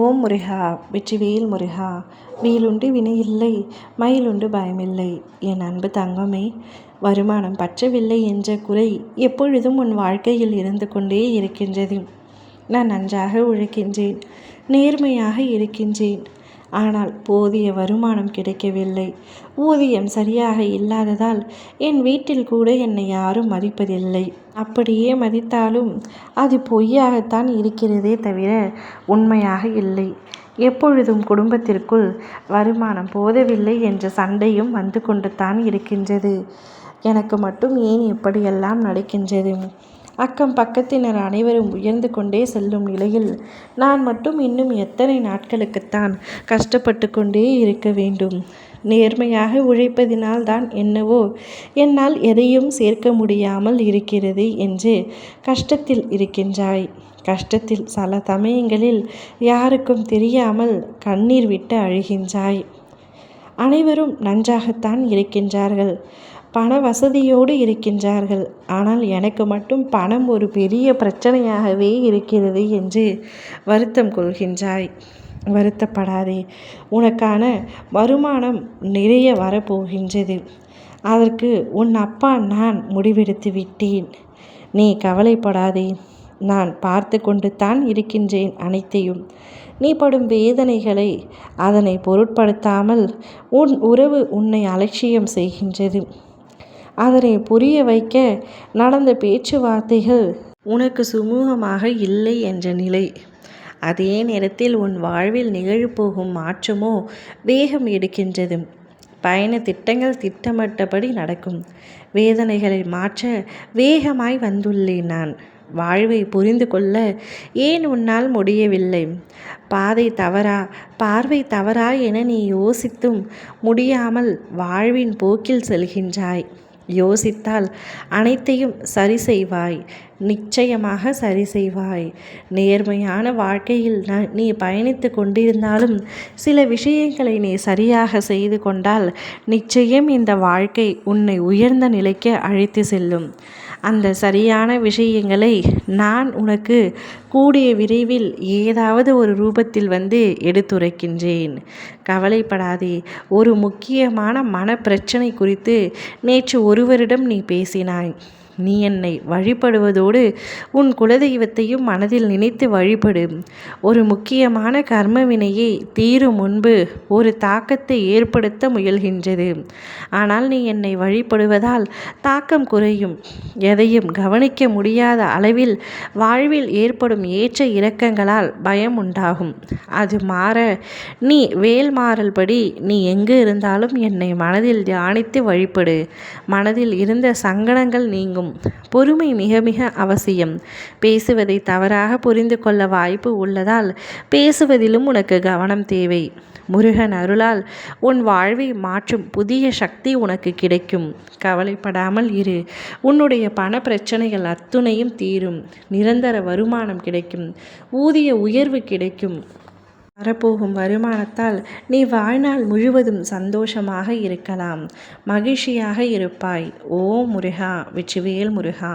ஓம் முருகா வெற்றிவேல் முருகா வீலுண்டு வினை இல்லை மயிலுண்டு பயமில்லை. என் அன்பு தங்கமே வருமானம் பற்றவில்லை என்ற குறை எப்பொழுதும் உன் வாழ்க்கையில் இருந்து கொண்டே இருக்கின்றது. நான் நன்றாக உழைக்கின்றேன் நேர்மையாக இருக்கின்றேன். ஆனால் போதிய வருமானம் கிடைக்கவில்லை. ஊதியம் சரியாக இல்லாததால் என் வீட்டில் கூட என்னை யாரும் மதிப்பதில்லை. அப்படியே மதித்தாலும் அது பொய்யாகத்தான் இருக்கிறதே தவிர உண்மையாக இல்லை. எப்பொழுதும் குடும்பத்திற்குள் வருமானம் போதவில்லை என்ற சண்டையும் வந்து கொண்டு தான் இருக்கின்றது. எனக்கு மட்டும் ஏன் இப்படியெல்லாம் நடக்கின்றது? அக்கம் பக்கத்தினர் அனைவரும் உயர்ந்து கொண்டே செல்லும் நிலையில் நான் மட்டும் இன்னும் எத்தனை நாட்களுக்குத்தான் கஷ்டப்பட்டு கொண்டே இருக்க வேண்டும். நேர்மையாக உழைப்பதினால் தான் என்னவோ. என்னால் எதையும் சேர்க்க முடியாமல் இருக்கிறது என்று கஷ்டத்தில் இருக்கின்றாய். கஷ்டத்தில் சில சமயங்களில் யாருக்கும் தெரியாமல் கண்ணீர் விட்டு அழுகின்றாய். அனைவரும் நன்றாகத்தான் இருக்கின்றார்கள். பண வசதியோடு இருக்கின்றார்கள். ஆனால் எனக்கு மட்டும் பணம் ஒரு பெரிய பிரச்சனையாகவே இருக்கிறது என்று வருத்தம் கொள்கின்றாய். வருத்தப்படாதே. உனக்கான வருமானம் நிறைய வரப்போகின்றது. அதற்கு உன் அப்பா நான் முடிவெடுத்து விட்டேன். நீ கவலைப்படாதே. நான் பார்த்து கொண்டு தான் இருக்கின்றேன் அனைத்தையும். நீ படும் வேதனைகளை அதனை பொருட்படுத்தாமல் உன் உறவு உன்னை அலட்சியம் செய்கின்றது. அதனை புரிய வைக்க நடந்த பேச்சுவார்த்தைகள் உனக்கு சுமூகமாக இல்லை என்ற நிலை. அதே நேரத்தில் உன் வாழ்வில் நிகழப்போகும் மாற்றமோ வேகம் எடுக்கின்றது. பயண திட்டங்கள் திட்டமிட்டபடி நடக்கும். வேதனைகளை மாற்ற வேகமாய் வந்துள்ளேன் நான். வாழ்வை புரிந்து கொள்ள ஏன் உன்னால் முடியவில்லை? பாதை தவறா? பார்வை தவறா என நீ யோசித்தும் முடியாமல் வாழ்வின் போக்கில் செல்கின்றாய். யோசித்தால் அனைத்தையும் சரி செய்வாய். நிச்சயமாக சரி செய்வாய். நேர்மையான வாழ்க்கையில் நீ பயணித்து கொண்டிருந்தாலும் சில விஷயங்களை நீ சரியாக செய்து கொண்டால் நிச்சயம் இந்த வாழ்க்கை உன்னை உயர்ந்த நிலைக்கு அழைத்து செல்லும். அந்த சரியான விஷயங்களை நான் உனக்கு கூடிய விரைவில் ஏதாவது ஒரு ரூபத்தில் வந்து எடுத்துரைக்கின்றேன். கவலைப்படாதே. ஒரு முக்கியமான மன பிரச்சனை குறித்து நேற்று ஒருவரிடம் நீ பேசினாய். நீ என்னை வழிபடுவதோடு உன் குலதெய்வத்தையும் மனதில் நினைத்து வழிபடு. ஒரு முக்கியமான கர்ம வினையை தீரும் முன்பு ஒரு தாக்கத்தை ஏற்படுத்த முயல்கின்றது. ஆனால் நீ என்னை வழிபடுவதால் தாக்கம் குறையும். எதையும் கவனிக்க முடியாத அளவில் வாழ்வில் ஏற்படும் ஏற்ற இறக்கங்களால் பயம் உண்டாகும். அது மாற நீ வேல் மாறல்படி நீ எங்கு இருந்தாலும் என்னை மனதில் தியானித்து வழிபடு. மனதில் இருந்த சங்கடங்கள் நீங்கும். பொறுமை மிக மிக அவசியம். பேசுவதை தவறாக புரிந்து கொள்ள வாய்ப்பு உள்ளதால் பேசுவதிலும் உனக்கு கவனம் தேவை. முருகன் அருளால் உன் வாழ்வை மாற்றும் புதிய சக்தி உனக்கு கிடைக்கும். கவலைப்படாமல் இரு. உன்னுடைய பண பிரச்சனைகள் அத்துணையும் தீரும். நிரந்தர வருமானம் கிடைக்கும். ஊதிய உயர்வு கிடைக்கும். வரப்போகும் வருமானத்தால் நீ வாழ்நாள் முழுவதும் சந்தோஷமாக இருக்கலாம். மகிழ்ச்சியாக இருப்பாய். ஓ முருகா வெற்றிவேல் முருகா.